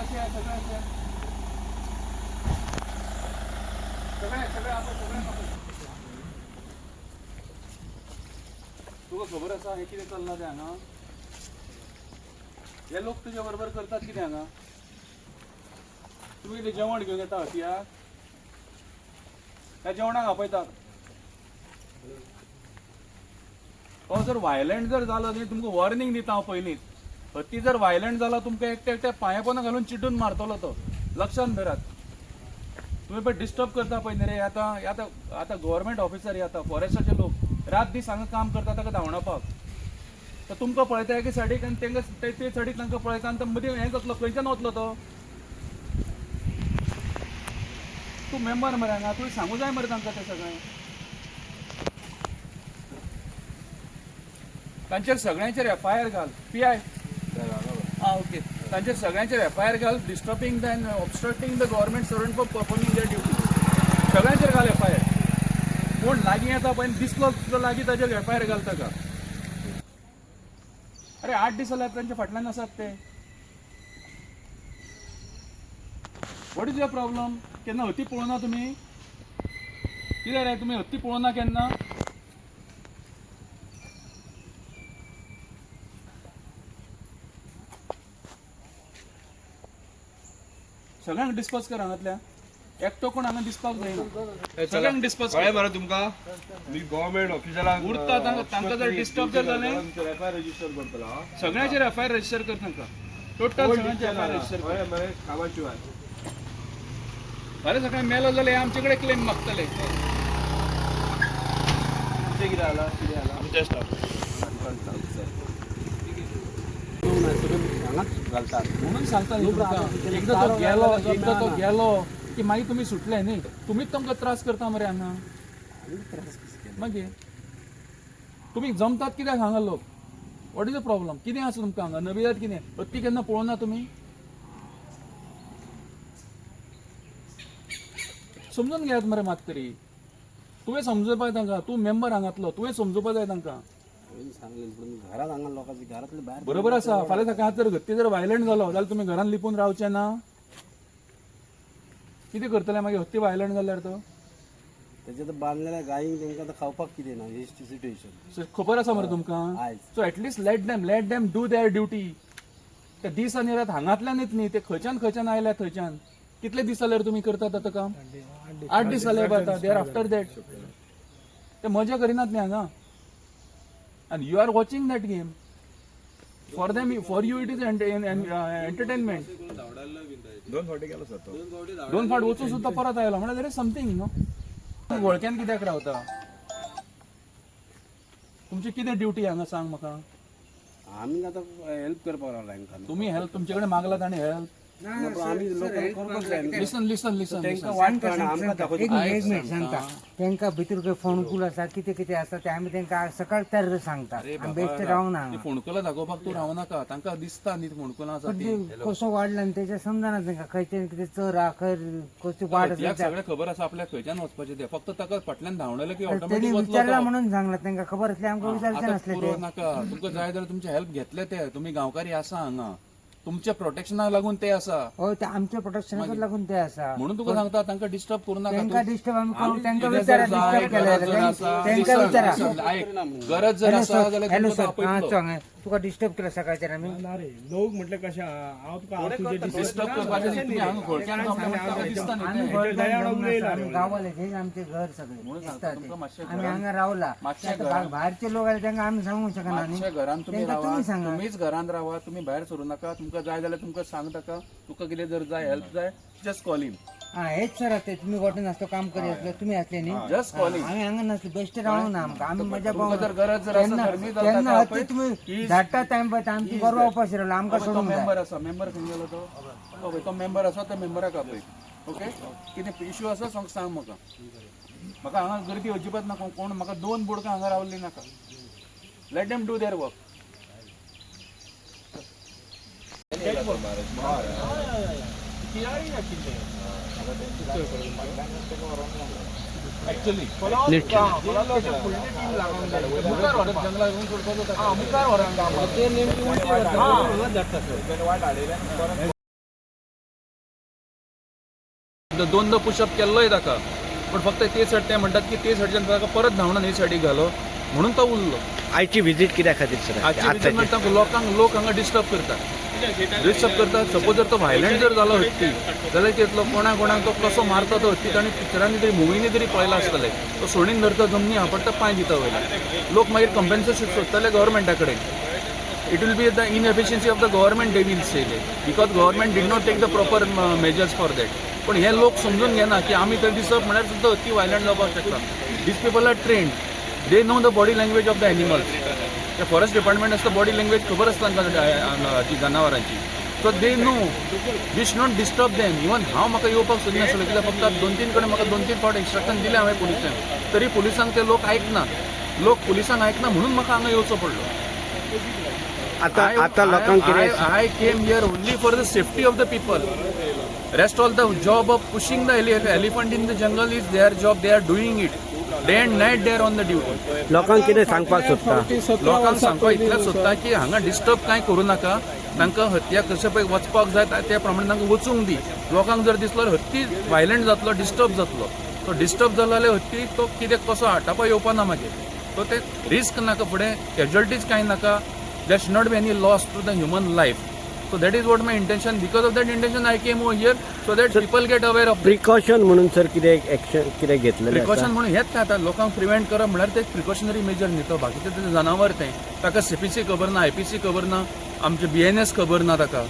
असे असे सगळे आपण तुका खबर आसा हे कितें चल्ला तें हांगा हे लोक तुज्या बरोबर करतात कितें हांगा तुमी कितें जेवण घेवन येता हतियाक त्या जेवणाक आपयतात तो जर व्हायलंट जर जालो न्ही म्हणजे तुमकां वॉर्निंग दिता हांव हो पयलींच हत्ती जर व्हायलंट जाला तुमकां एकट्या एकट्या पांया पोंदा घालून चिटून मारतलो तो. लक्षांत धरात तुम्ही पण डिस्टर्ब करता पळय न्ही रे. आतां आतां आतां गव्हर्मेंट ऑफिसर येता फॉरेस्टाचे लोक. रात दीस हांगा काम करता ताका धांवणपाक तर तुमकां पळयता एके सायडीक आनी तेंका ते ते सायडीक तांकां पळयता आनी तो मदीं हें जातलो खंयच्यान वतलो तो. तूं मेंबर मरे हांगा तुवें सांगू जाय मरे तांकां तें सगळें. तांचेर सगळ्यांचेर एफ आय आर घाल. पी आय आं ओके तांचेर सगळ्यांचेर एफ आय आर घाल. Disturbing the and the government servant for performing their duty सगळ्यांचेर घाल एफ आय आर कोण लागीं येता पळय दिसलो तुजो लागीं? ताचेर एफ आय आर घाल ताका अरे आठ दीस जाल्यार तांच्या फाटल्यान आसात ते. वॉट इज युअर प्रॉब्लम केन्ना हत्ती पळोवना तुमी कितें रे तुमी हत्ती पळोवना केन्ना सगळ्यांक डिस्कस कर हांगातल्या एकटो कोण हांगा दिसपाक जायना सगळ्यांक डिस्कस कळ्ळें मरे तुमकां. मी गव्हर्मेंट ऑफिसराक उरता तांकां- तांकां जर disturb जर जालें- एफ आय रजिस्टर करतलो. सगळ्यांचेर एफ आय आर रजिस्टर कर तांकां टोटल सगळ्यांचे एफ आय आर रजिस्टर कर कळ्ळें मरे फाल्यां सकाळीं मेलो जाल्यार हे आमचे कडेन क्लेम मागतले. कितें कितें जाला कितें जाला आमच्या स्टाफ घालतात. म्हणून सांगता तुमकां एकदां तो गेलो एकदां तो गेलो की मागीर तुमी सुटले न्ही. तुमीच तुमकां त्रास करता मरे हांगा मागीर तुमी जमतात कित्याक हांगा लोक? वॉट इज द प्रॉब्लम कितें आसा तुमकां हांगा नवियात कितें हत्ती केन्ना पळोवना तुमी समजून घेयात मरे मात तरी. तुवें समजोवपाक तांकां तूं मेंबर हांगातलो तुवें समजोवपाक जाय तांकां घरात हांगा लोकांची घरातले बाहेर बरोबर आसा फाल्यां सकाळ जर हत्ती जर व्हायलंट जालो जाल्यार तुमी घरान लिपून रावचे ना. कितें करतले मागीर हत्ती व्हायलंट जाल्यार तो त्याच्यात बांधलेल्या गायींक तेंका आतां खावपाक कितें ना ही सिच्युएशन So, खबर आसा मरे तुमकां? आयज so at least let them let them do their duty ते दीस आनी रात हांगातल्यानच न्ही ते खंयच्यान खंयच्यान आयल्या थंयच्यान. कितले दीस जाल्यार तुमी करतात आतां काम? आठ दीस जाले दे आर आफ्टर दॅट ते मजा करिनात न्ही हांगा. आनी you are watching that game for them for you it is entertainment दोन फावटी गेलो सर तो. दोन फाट वचून सुद्धा परत आयलो. म्हणजे देर इज समथींग न्हू वळख्यान कित्याक रावता तुमची कितें ड्युटी हांगा सांग म्हाका आमी आतां हेल्प करपाक लागला हांकां तुम्ही हेल्प तुमचे कडेन मागलात आनी हेल्प न्ही. लिसन लिसन लिसन वाट एक मिनिट एक मिनिट सांगता. तांकां भितर काही फोणकूल आसा कितें कितें आसा ते आमी तांकां सकाळ तर सांगता. आमी बेश्टे रावंक ना ती फोणकुलां दाखोवपाक तू रावनाका तांकां दिसता न्ही फोणकुलां आसा कसो वाडला आनी तेजे समजना तांकां खंयच्यान कितें चर हा खंय कशी वाड याक सगळें खबर आसा आपल्याक खंयच्यान वचपाचें तें फक्त ताका फाटल्यान धांवडले की ऑटोमॅटीक विचारला म्हणून सांगला तांकां खबर आसली आमकां विचारचें नासलें नाका. तुमकां जाय जाल्यार तुमचे हेल्प घेतले ते तुमी गांवकारी आसा हांगा तुमच्या प्रोटेक्शनाक लागून ते आसा हय ते आमच्या प्रोटेक्शनाक लागून ते आसा म्हणून तुका सांगता तांकां डिस्टर्ब करू नाका तांकां डिस्टर्ब आमी करू तांकां विचारा डिस्टर्ब केल्यार गरज जर आसा, तांकां विचारा गरज जर आसा जाल्यार हॅलो सर हां. सांग तुका डिस्टर्ब केला सकाळच्यान आमी लोक म्हटलं कशा हांव तुका डिस्टर्ब करपाचें तुमी हांगा घोळक्यान दिसता न्ही गांवाले हेच आमचे घर सगळे. आमी हांगा रावला भायरचे लोक आले तांकां आमी सांगूंक शकना न्ही घरान तुमी रावा तुमी सांगा. तुमीच घरान रावा तुमी भायर सरूं नाका तुमकां जाय जाल्यार तुमकां सांग ताका तुका कितें जर जाय हेल्प जाय जस्ट कॉल इन हा हेच सर ते तुम्ही गोठे नासतो काम करी असलो तुम्ही असले न्ही जस्ट कॉल इन आम्ही हांगा नसले बेश्ट रावूंक ना आमकां. आमी मजा तुमकां जर गरज जर आसा गरमी जाता तेन्ना पळय, तुम्ही धाडटा टायम पळय आमची बरोबर उपाशी रावलो आमकां जाय मेंबर आसा मेंबर खंय गेलो तो तो. पळय, तो मेंबर आसा त्या मेंबराक आपय ओके कितें इश्यू आसा सांग सांग म्हाका म्हाका हांगा गर्दी अजिबात नाका. कोण म्हाका दोन बुडकां हांगा रावल्ली नाका. Let them do their work काम दोनदा पुशअप केल्लोय ताका पण फक्त ते सायड ते म्हणटात की ते सायडच्यान ताका परत धांवडान हे सायडीक घालो. म्हणून तो उरलो आयची विजीट कित्या खातीर सर लोकांक लोक हांगा डिस्टर्ब करतात. डिस्टर्ब करतात. सपोज जर तो व्हायलंट जर जालो हत्ती जाल्यार तेतलो कोणा कोणाक तो कसो मारता तो हत्ती आनी पिक्चरांनी तरी मुवीनी तरी पळयला आसतले तो सोडीन धरता जमनी आपडटा पांय दिता वयले लोक मागीर कंपेन्सेशन सोदतले गव्हर्मेंटा कडेन it will be the inefficiency of the government they will say because government did not take the proper measures for that पण हे लोक समजून घेना की आमी थंय दिसप म्हळ्यार सुद्दां हत्ती व्हायलंट जावपाक शकता these people are trained they know the body language of the animals त्या फॉरेस्ट डिपार्टमेंट आसता बॉडी लँग्वेज खबर तांकां ती जनावरांची so they know we should not disturb them even हांव म्हाका येवपाक सोदिनासलो कित्याक फक्त दोन तीन कडेन म्हाका दोन तीन फावट इन्स्ट्रक्शन दिलें हांवें पुलिसांक तरी पुलिसांक ते लोक आयकना लोक पुलिसांक आयकना म्हणून म्हाका हांगा येवचो पडलो. आता आता लोकांक कितें I came here only for the safety of the people. Rest all the job of pushing the ele- elephant in the jungle is their job. They are and night they are on the duty. लोकांक कितें सांगपाक सोदता लोकांक सांगपाक इतलेंच सोदता की हांगा डिस्टर्ब कांय करूं नाका. तांकां हत्याक कशें पळय वचपाक जाय त्या प्रमाणे तांकां वचूंक दी. लोकांक जर दिसलो हत्ती व्हायलंट जातलो डिस्टर्ब जातलो. तो डिस्टर्ब जालो जाल्यार हत्ती तो कितें कसो हाटापा येवपाना मागीर सो ते रिस्क नाका फुडें कॅज्युअलिटीज कांय नाका. There should not be any loss to the human life so that is what my intention because of that intention I came over here so that people get aware of precaution म्हणून sir कितें action कितें घेतलेलें precaution म्हणून हेच आता लोकांक prevent करप म्हळ्यार ते प्रिकॉशनरी मेजर बाकीचे ते जनावर ते. ताका सीपीसी खबर ना आयपीसी खबर ना आमचे बीएनएस खबर ना ताका